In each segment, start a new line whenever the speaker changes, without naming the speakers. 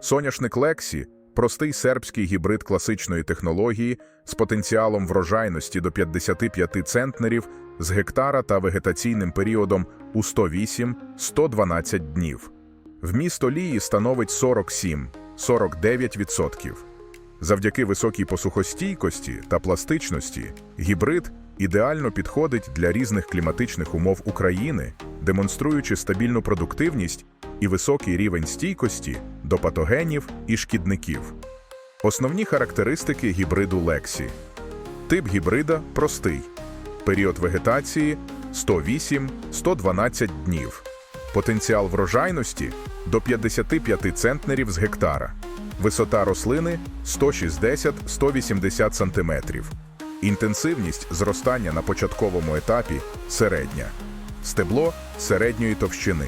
Соняшник Лексі простий сербський гібрид класичної технології з потенціалом врожайності до 55 центнерів з гектара та вегетаційним періодом у 108-112 днів. Вміст олії становить 47-49%. Завдяки високій посухостійкості та пластичності гібрид ідеально підходить для різних кліматичних умов України, демонструючи стабільну продуктивність і високий рівень стійкості до патогенів і шкідників. Основні характеристики гібриду Лексі. Тип гібрида простий. Період вегетації 108-112 днів. Потенціал врожайності до 55 центнерів з гектара. Висота рослини 160-180 см. Інтенсивність зростання на початковому етапі середня. Стебло середньої товщини.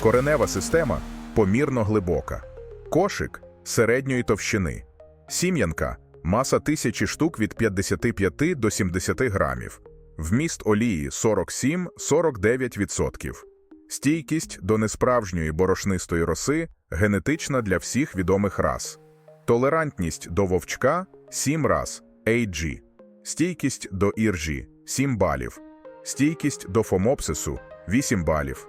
Коренева система помірно глибока. Кошик середньої товщини. Сім'янка маса тисячі штук від 55 до 70 грамів. Вміст олії 47-49%. Стійкість до несправжньої борошнистої роси генетична для всіх відомих рас. Толерантність до вовчка 7 раз AG. Стійкість до іржі 7 балів. Стійкість до фомопсису 8 балів.